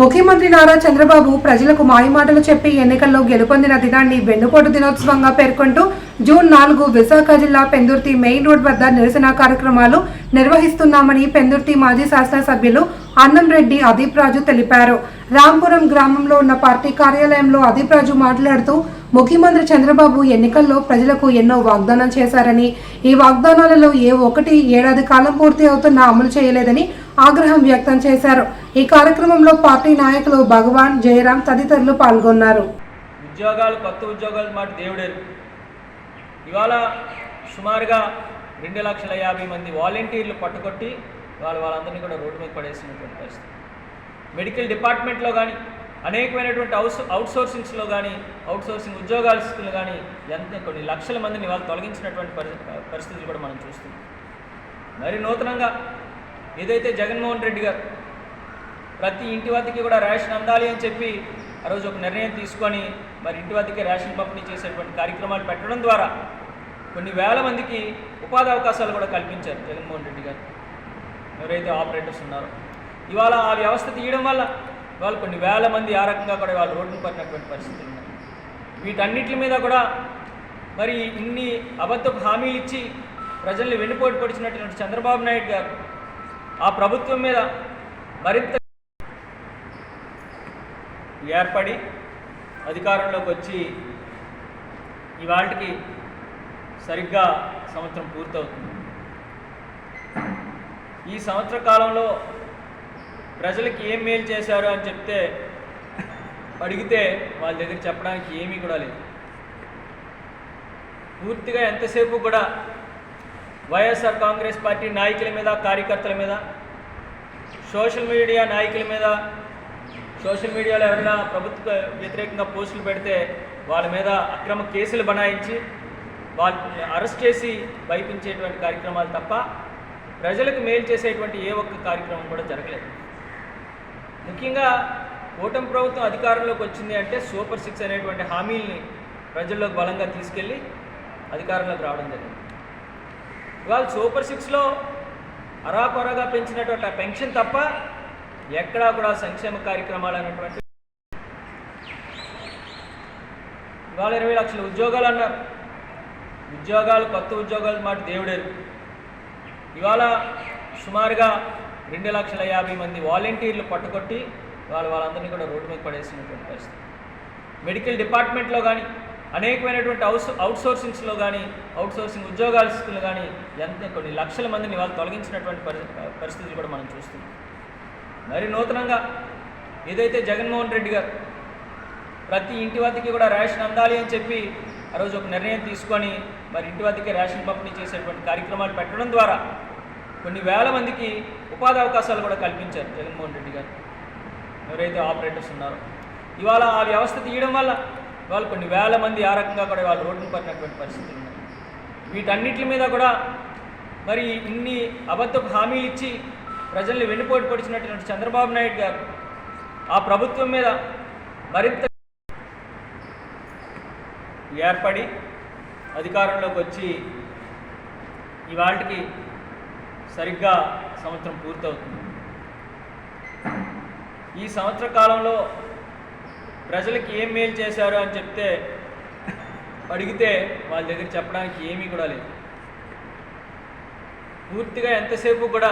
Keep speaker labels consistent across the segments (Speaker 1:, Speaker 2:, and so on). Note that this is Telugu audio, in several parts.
Speaker 1: ముఖ్యమంత్రి నారా చంద్రబాబు ప్రజలకు మాయమాటలు చెప్పి ఎన్నికల్లో గెలుపొందిన దినాన్ని వెన్నుపోటు దినోత్సవంగా పేర్కొంటూ జూన్ నాలుగు విశాఖ జిల్లా పెందుర్తి మెయిన్ రోడ్ వద్ద నిరసన కార్యక్రమాలు నిర్వహిస్తున్నామని పెందుర్తి మాజీ శాసనసభ్యులు అన్నంరెడ్డి అదీప్ రాజు తెలిపారు. రాంపురం గ్రామంలో ఉన్న పార్టీ కార్యాలయంలో అదీప్ రాజు మాట్లాడుతూ ముఖ్యమంత్రి చంద్రబాబు ఎన్నికల్లో ప్రజలకు ఎన్నో వాగ్దానం చేశారని ఈ వాగ్దానాలలో ఏ ఒక్కటి ఏడాది కాలం పూర్తి అవుతున్నా అమలు చేయలేదని ఆగ్రహం వ్యక్తం చేశారు. ఈ కార్యక్రమంలో పార్టీ నాయకులు భగవాన్ జయరాం తదితరులు పాల్గొన్నారు.
Speaker 2: ఉద్యోగాలు కొత్త ఉద్యోగాలు మాట దేవుడేరు. ఇవాళ సుమారుగా రెండు లక్షల యాభై మంది వాలంటీర్లు పట్టుకొట్టి వాళ్ళు వాళ్ళందరినీ కూడా రోడ్డు మీద పడేసినటువంటి పరిస్థితి. మెడికల్ డిపార్ట్మెంట్లో కానీ అనేకమైనటువంటి అవుట్ అవుట్సోర్సింగ్స్లో కానీ అవుట్ సోర్సింగ్ ఉద్యోగాలు కానీ ఎంత కొన్ని లక్షల మందిని వాళ్ళు తొలగించినటువంటి పరిస్థితులు కూడా మనం చూస్తున్నాం. మరి నూతనంగా ఏదైతే జగన్మోహన్ రెడ్డి గారు ప్రతి ఇంటి వద్దకి కూడా రేషన్ అందాలి అని చెప్పి ఆ రోజు ఒక నిర్ణయం తీసుకొని మరి ఇంటి వద్దకి రేషన్ పంపిణీ చేసేటువంటి కార్యక్రమాలు పెట్టడం ద్వారా కొన్ని వేల మందికి ఉపాధి అవకాశాలు కూడా కల్పించారు జగన్మోహన్ రెడ్డి గారు. ఎవరైతే ఆపరేటర్స్ ఉన్నారో. ఇవాళ ఆ వ్యవస్థ తీయడం వల్ల వాళ్ళు కొన్ని వేల మంది ఆ రకంగా కూడా వాళ్ళు రోడ్డును పడినటువంటి పరిస్థితులు ఉన్నాయి. వీటన్నిటి మీద కూడా మరి ఇన్ని అబద్ధపు హామీలు ఇచ్చి ప్రజల్ని వెన్నుపోటు పొడిచినటువంటి చంద్రబాబు నాయుడు గారు ఆ ప్రభుత్వం మీద మరింత ఏర్పడి అధికారంలోకి వచ్చి ఇవాళకి సరిగ్గా సంవత్సరం పూర్తవుతుంది. ఈ సంవత్సర కాలంలో ప్రజలకి ఏం మేలు చేశారు అని చెప్తే అడిగితే వాళ్ళ దగ్గర చెప్పడానికి ఏమీ కూడా లేదు. పూర్తిగా ఎంతసేపు కూడా వైఎస్ఆర్ కాంగ్రెస్ పార్టీ నాయకుల మీద కార్యకర్తల మీద సోషల్ మీడియా నాయకుల మీద సోషల్ మీడియాలో ఎవరైనా ప్రభుత్వ వ్యతిరేకంగా పోస్టులు పెడితే వాళ్ళ మీద అక్రమ కేసులు బనాయించి వాళ్ళని అరెస్ట్ చేసి భయపించేటువంటి కార్యక్రమాలు తప్ప ప్రజలకు మేలు చేసేటువంటి ఏ ఒక్క కార్యక్రమం కూడా జరగలేదు. ముఖ్యంగా కూటమి ప్రభుత్వం అధికారంలోకి వచ్చింది అంటే సూపర్ సిక్స్ అనేటువంటి హామీల్ని ప్రజల్లోకి బలంగా తీసుకెళ్ళి అధికారంలోకి రావడం జరిగింది. ఇవాళ సూపర్ సిక్స్లో అరాకొరగా పెంచినటువంటి పెన్షన్ తప్ప ఎక్కడా కూడా సంక్షేమ కార్యక్రమాలు అనేటువంటి ఇవాళ ఇరవై లక్షల ఉద్యోగాలు అన్నారు. ఉద్యోగాలు కొత్త ఉద్యోగాలు మాట దేవుడేరు. ఇవాళ సుమారుగా రెండు లక్షల యాభై మంది వాలంటీర్లు పట్టుకొట్టి వాళ్ళు వాళ్ళందరినీ కూడా రోడ్డు మీద పడేసినటువంటి పరిస్థితి. మెడికల్ డిపార్ట్మెంట్లో కానీ అనేకమైనటువంటి అవుట్ అవుట్ సోర్సింగ్స్లో కానీ అవుట్ సోర్సింగ్ ఉద్యోగాలు కానీ ఎంత కొన్ని లక్షల మందిని వాళ్ళు తొలగించినటువంటి పరిస్థితులు కూడా మనం చూస్తున్నాం. మరి నూతనంగా ఏదైతే జగన్మోహన్ రెడ్డి గారు ప్రతి ఇంటి వద్దకి కూడా రేషన్ అందాలి అని చెప్పి ఆ రోజు ఒక నిర్ణయం తీసుకొని మరి ఇంటి వద్దకే రేషన్ పంపిణీ చేసేటువంటి కార్యక్రమాలు పెట్టడం ద్వారా కొన్ని వేల మందికి ఉపాధి అవకాశాలు కూడా కల్పించారు జగన్మోహన్ రెడ్డి గారు. ఎవరైతే ఆపరేటర్స్ ఉన్నారో. ఇవాళ ఆ వ్యవస్థ తీయడం వల్ల వాళ్ళు కొన్ని వేల మంది ఆ రకంగా కూడా వాళ్ళు రోడ్డును పడినటువంటి పరిస్థితులు ఉన్నాయి. వీటన్నిటి మీద కూడా మరి ఇన్ని అబద్ధపు హామీలు ఇచ్చి ప్రజల్ని వెన్నుపోటు పొడిచినటువంటి చంద్రబాబు నాయుడు గారు ఆ ప్రభుత్వం మీద మరింత ఏర్పడి అధికారంలోకి వచ్చి ఇవాళకి సరిగ్గా సంవత్సరం పూర్తవుతుంది. ఈ సంవత్సర కాలంలో ప్రజలకి ఏం మేలు చేశారు అని చెప్తే అడిగితే వాళ్ళ దగ్గర చెప్పడానికి ఏమీ కూడా లేదు. పూర్తిగా ఎంతసేపు కూడా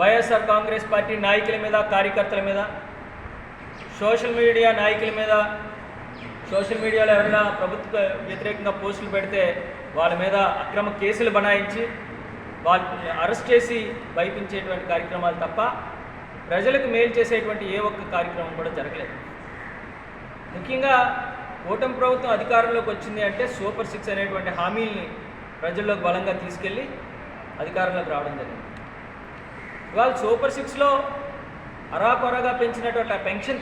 Speaker 2: వైఎస్ఆర్ కాంగ్రెస్ పార్టీ నాయకుల మీద కార్యకర్తల మీద సోషల్ మీడియా నాయకుల మీద సోషల్ మీడియాలో ఎవరైనా ప్రభుత్వ వ్యతిరేకంగా పోస్టులు పెడితే వాళ్ళ మీద అక్రమ కేసులు బనాయించి వాళ్ళని అరెస్ట్ చేసి భయపించేటువంటి కార్యక్రమాలు తప్ప ప్రజలకు మేలు చేసేటువంటి ఏ ఒక్క కార్యక్రమం కూడా జరగలేదు. ముఖ్యంగా కూటమి ప్రభుత్వం అధికారంలోకి వచ్చింది అంటే సూపర్ సిక్స్ అనేటువంటి హామీల్ని ప్రజల్లోకి బలంగా తీసుకెళ్ళి అధికారంలోకి రావడం జరిగింది. ఇవాళ సూపర్ సిక్స్లో అరాకొరగా పెంచినటువంటి ఆ పెన్షన్